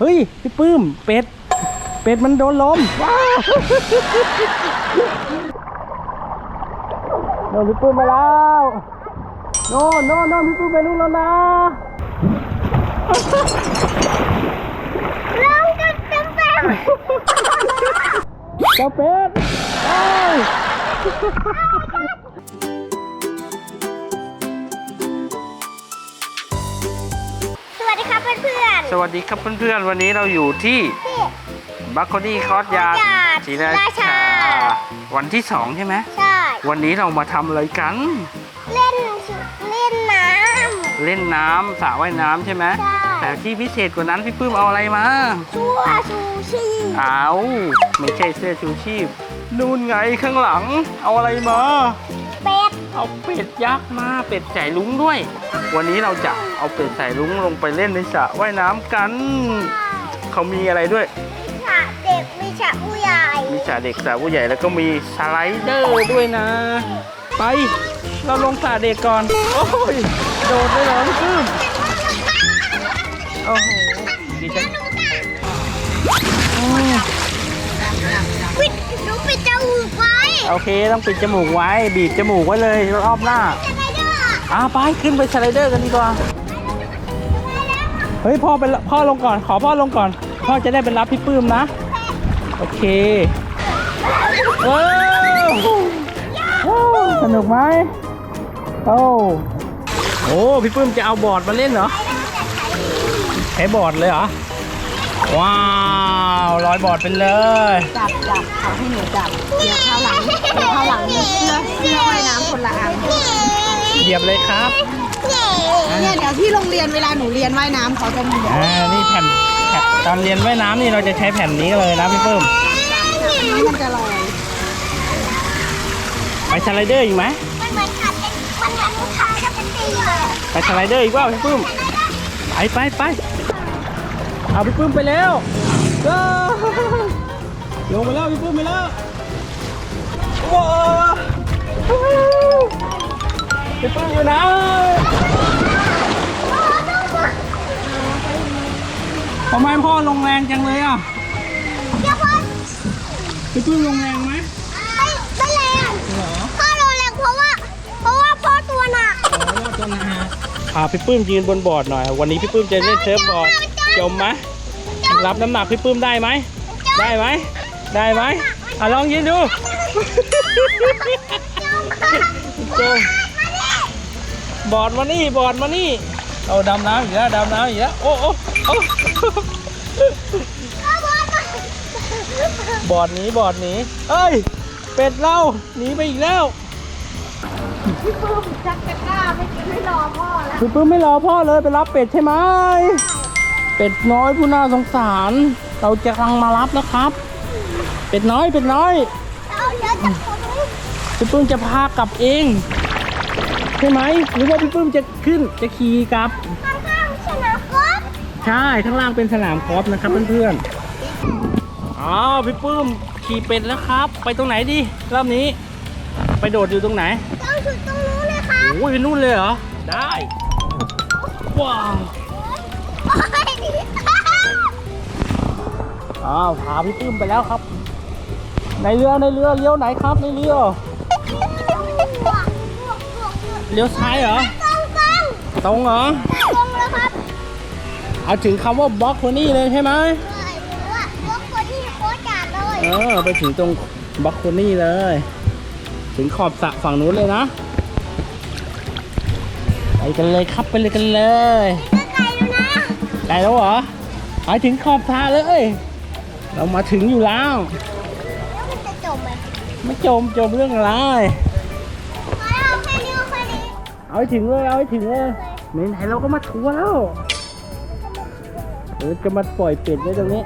เฮ้ยพี่ปื้มเป็ด เป็ดมันโดนลมว้าวโดนพี่ปื้มไปแล้วโน่นโน่นโน่นพี่ปื้มไปนู่นแล้วนะลงกันเต็มเต็มเจ้าเป็ดเอ้ เพื่อนสวัสดีครับเพื่อนๆ วันนี้เราอยู่ที่ๆที่ บัคโคนี่คอร์สยาร์ดคอร์สยาร์ดศรีราราชาชา วันที่สองใช่ไหม ใช่ วันนี้เรามาทำอะไรกัน เล่นเล่นน้เล่นน้ำสระว่ายน้ำใช่ไหมใช่แต่ที่พิเศษกว่านั้นพี่ปื้มเอาอะไรมาำชั่วชูชีเอาไม่ใช่เสื้อชูชีพ นู่นไงข้างหลัง เอาอะไรมา เป็ด เอาเป็ดยักษ์มาเป็ดใส่ลุงด้วย วันนี้เราจะเอาเป็ดใส่ลุงลงไปเล่นในสระว่ายน้ำกัน เขามีอะไรด้วยฉะเด็ก มีฉะผู้ใหญ่ มีสระเด็กสระผู้ใหญ่แล้วก็มีสไลเดอร์ด้วยนะ ไป เราลงสระเด็กก่อน โอ้ยโดดเลยเหรอพี่ปื้มโอ้โหดีจังอืมปิดหนูปิดจมูกไว้ โอเคต้องปิดจมูกไว้ บีบจมูกไว้เลยรอบหน้าจะไปด้วยอ่าไปขึ้นไปสไลเดอร์กันดีกว่าเฮ้ยพ่อเป็นพ่อลงก่อน ขอพ่อลงก่อน พ่อจะได้เป็นรับพี่ปื้มนะ โอเคว้าวว้าวสนุกไหมโอ้โอ้พี่ปื้มจะเอาบอร์ดมาเล่นเหรอใช้บอร์ดเลยเหรอ ว้าวลอยบอร์ดเป็นเลย จับจับเอาให้หนูจับเดี๋ยวข้าวหลังเดี๋ยวข้าวหลังมีเสื้อเสื้อว่ายน้ำคนละอันเหยียบเลยครับเนี่ยเดี๋ยวที่โรงเรียนเวลาหนูเรียนว่ายน้ำเขาจะมีแบบอ่านี่แผ่นแผ่นตอนเรียนว่ายน้ำนี่เราจะใช้แผ่นนี้เลยนะพี่ปื้มมันจะลอยไปสไลเดอร์อีกไหมมันเหมือนขัดเป็นมันเหมือนลูกค้าจะเป็นตีเลยไปสไลเดอร์อีกว่าพี่ปื้มไปไปไป เอาพี่ปื้มไปแล้วว้าวลงไปแล้วพี่ปื้มไปแล้วว้าวพี่ปื้มอยู่ไหนทำไมพ่อลงแรงจังเลยอะเดี๋ยวพ่อพี่ปื้มลงแรงไหมไม่ไม่แรงเหรอพ่อโดนแรงเพราะว่า เพราะว่าพ่อตัวหนักพาพี่ปื้มยืนบนบอร์ดหน่อย วันนี้พี่ปื้มจะเล่นเซิร์ฟบอร์ด จมไหมรับน้ำหนักพี่ปื้มได้ไหม ได้ไหม ได้ไหมอะลองยืนดูจมบอร์ดมานี่ บอร์ดมานี่ เอาดำน้ำอีกแล้วดำน้ำอีกแล้วโอ้โอ้โอ้บอร์ดหนีบอร์ดหนีเอ้ย เป็ดเราหนีไปอีกแล้วพี่ปื้มจักจะกล้าไม่ไม่รอพ่อแล้วพี่ปื้มไม่รอพ่อเลยไปรับเป็ดใช่ไหม เป็ดน้อยผู้น่าสงสาร เราจะกำลังมารับแล้วครับ เป็ดน้อยเป็ดน้อยเอาเยอะจากคนนี้พี่ปื้มจะพากลับเอง ใช่ไหมหรือว่าพี่ปื้มจะขึ้นจะขี่กลับข้างๆชนะกอล์ฟใช่ข้างล่างเป็นสนามกอล์ฟนะครับเพื่อนๆอ๋อพี่ปื้มขี่เป็ดแล้วครับ ไปตรงไหนดีรอบนี้ ไปโดดอยู่ตรงไหนต้องจุดตรงนู้นเลยครับโอ้ยไปนู่นเลยเหรอได้ว้าวโอ๊ยอ้าวพาพี่ปื้มไปแล้วครับ ในเรือในเรือเลี้ยวไหนครับในเรือเลี้ยวซ้ายเหรอตรงตรงตรงเหรอตรงเลยครับเอาถึงคำว่าบล็อกคนนี้เลยใช่ไหมเลยหรือว่าพวกคนที่โคตรจัดเลยเออไปถึงตรงบล็อกคนนี้เลย ถึงขอบสระฝั่งนู้นเลยนะ ไปกันเลยครับไปเลยกันเลย กลแล้วเหรอไปถึงขอบสระเลย เรามาถึงอยู่แล้ว แล้วมันจะจมไหมไม่จมจมเรื่องอะไรมาเอาแค่นี้แค่นี้เอาให้ถึงเลยเอาให้ถึงเลยไหนๆเราก็มาทัวร์แล้วเออจะมาปล่อยเป็ดไว้ตรงนี้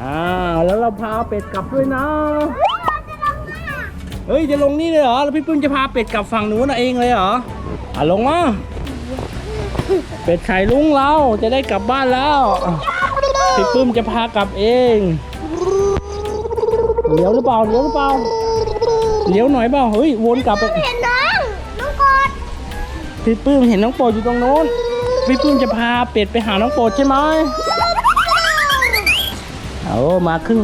อ้าวแล้วเราพาเป็ดกลับด้วยนะ เฮ้ยจะลงนี่เลยเหรอแล้วพี่ปื้มจะพาเป็ดกลับฝั่งนู้นเองเลยเหรออะลงมา เป็ดไข่ลุงเราจะได้กลับบ้านแล้วพี่ปื้มจะพากลับเองเลี้ยวหรือเปล่าเลี้ยวหรือเปล่าเลี้ยวหน่อยเปล่าเฮ้ยวนกลับไปเห็นน้องน้องกอดพี่ปื้มเห็นน้องโปรดอยู่ตรงโน้นพี่ปื้มจะพาเป็ดไปหาน้องโปรดใช่ไหมมาครึ่ง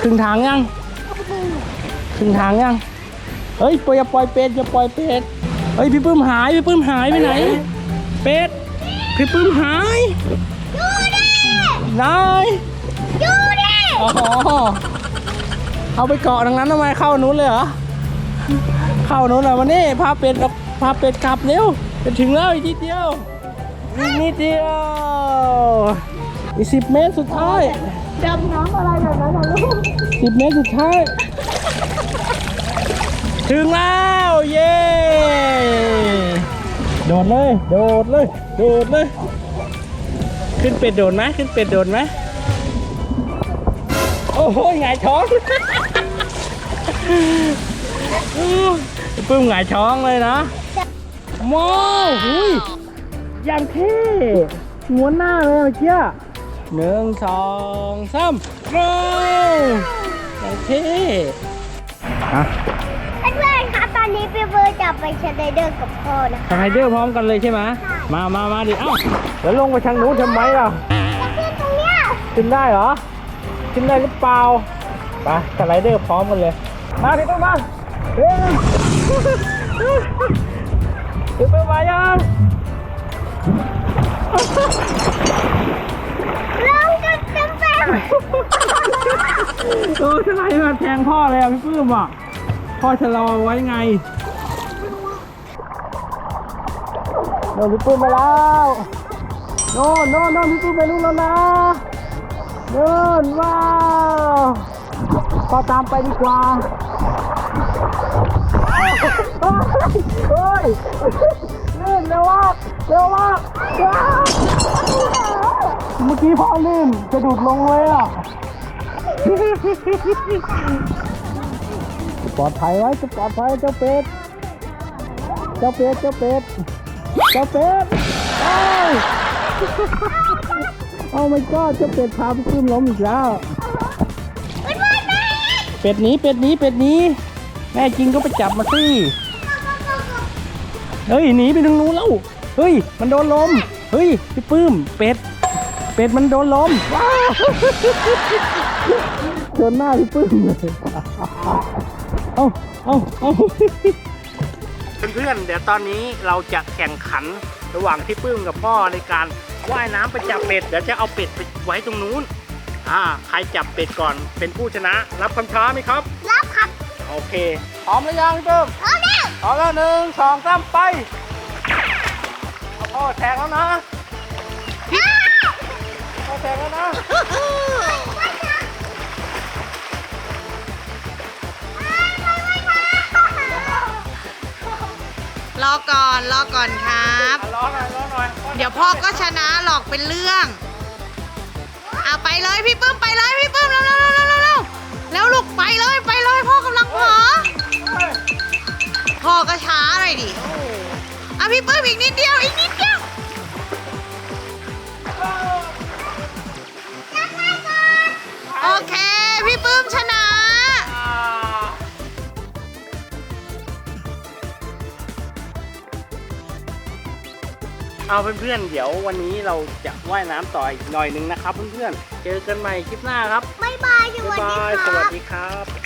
ครึ่งทางยังครึ่งทางยังเฮ้ยปล่อยอย่าปล่อยเป็ดอย่าปล่อยเป็ดเฮ้ยพี่ปื้มหายพี่ปื้มหายไปไหน เป็ดพี่ปื้มหายดูดินายดูดิอ๋อเอาไปเกาะดังนั้นทำไมเข้านู้นเลยเหรอเข้านู้นเหรอวันนี้พาเป็ดกับพาเป็ดกลับเร็วจะถึงแล้วอีกนิดเดียวอีกนิดเดียวอีกสิบเมตรสุดท้ายดำน้ำอะไรแบบนั้นนะลูกสิบเมตรสุดท้ายถึงแล้ว เย้ โดดเลย โดดเลย โดดเลย ขึ้นเป็ดโดดไหมขึ้นเป็ดโดดไหมโอ้โหหงายท้องปึ้มหงายท้องเลยนะว้หุยอย่างเท่ม้วนหน้าเลยเมื่อกี้หนึ่งสองสามว้าวอย่างเท่อะ ตอนนี้พี่เบิร์ดจะไปเชนไดเดอร์กับพ่อนะคะสไลเดอร์พร้อมกันเลยใช่ไหมมามามาดิเอ้าเดี๋ยวลงไปทางนู้นทำไมล่ะจะขึ้นตรงเนี้ยขึ้นได้เหรอขึ้นได้หรือเปล่าไปสไลเดอร์พร้อมกันเลย มาพี่ต้นมาเร็วพี่ต้นมายังลงจนเต็มเต็มโอ้สไลด์มาแทงพ่อเลยอะพี่ปื้มอะพ่อชะลอไว้ไง โดนพี่ปื้มไปแล้วโน่นโน่นโน่นพี่ปื้มไปนู่นแล้วนะโน่นว้าวพอตามไปดีกว่าเฮ้ยเฮ้ยลื่นเร็วมากเร็วมากว้าวเมื่อกี้พ่อลื่นจะดูดลงเลยอะปลอดภัยไว้จะปลอดภัยเจ้าเป็ด เจ้าเป็ด เจ้าเป็ด จ้าเป็ดเอ้ยโอ้ไม่ก็เจ้าเป็ดพาไปขึ้นล้มอีกแล้วเป็ดหนี้เป็ดหนี้เป็ดหนี้แม่จริงก็ไปจับมาสิเฮ้ยหนีไปทางนู้นแล้ว เฮ้ย มันโดนลม เฮ้ยพี่ปื้ม เป็ด เป็ดมันโดนลมว้าวชนหน้าพี่ปื้มเลย เอาเอาเอา เพื่อนๆ เดี๋ยวตอนนี้เราจะแข่งขันระหว่างพี่ปื้มกับพ่อในการว่ายน้ำไปจับเป็ด เดี๋ยวจะเอาเป็ดไปไว้ตรงนู้น อ่า ใครจับเป็ดก่อนเป็นผู้ชนะ รับคำท้าไหมครับ รับครับ โอเค พร้อมหรือยังพี่ปื้มเอาเร็วพร้อมแล้วหนึ่งสองสามไปเอาพ่อแทงแล้วนะพ่อแทงแล้วนะ อก่อนรอก่อนครับอะรอหน่อยรอหน่อยเดี๋ยวพ่อก็ชนะหรอกเป็นเรื่อง เอาไปเลยพี่ปื้มไปเลยพี่ปื้มเร็วเร็วเร็วเร็วเร็วเร็วแล้วลูกไปเลยไปเลยพ่อกำลังเผลอเฮ้ยพ่อก็ช้าหน่อยดิ อะพี่ปื้มอีกนิดเดียวอีกนิด เอาเพื่อนๆ เดี๋ยววันนี้เราจะว่ายน้ำต่ออีกหน่อยหนึงนะครับเพื่อนๆ เจอกันใหม่คลิปหน้าครับ บ๊ายบายสบ๊ายวัสดีบาย คสวัรัสบ ดีครับ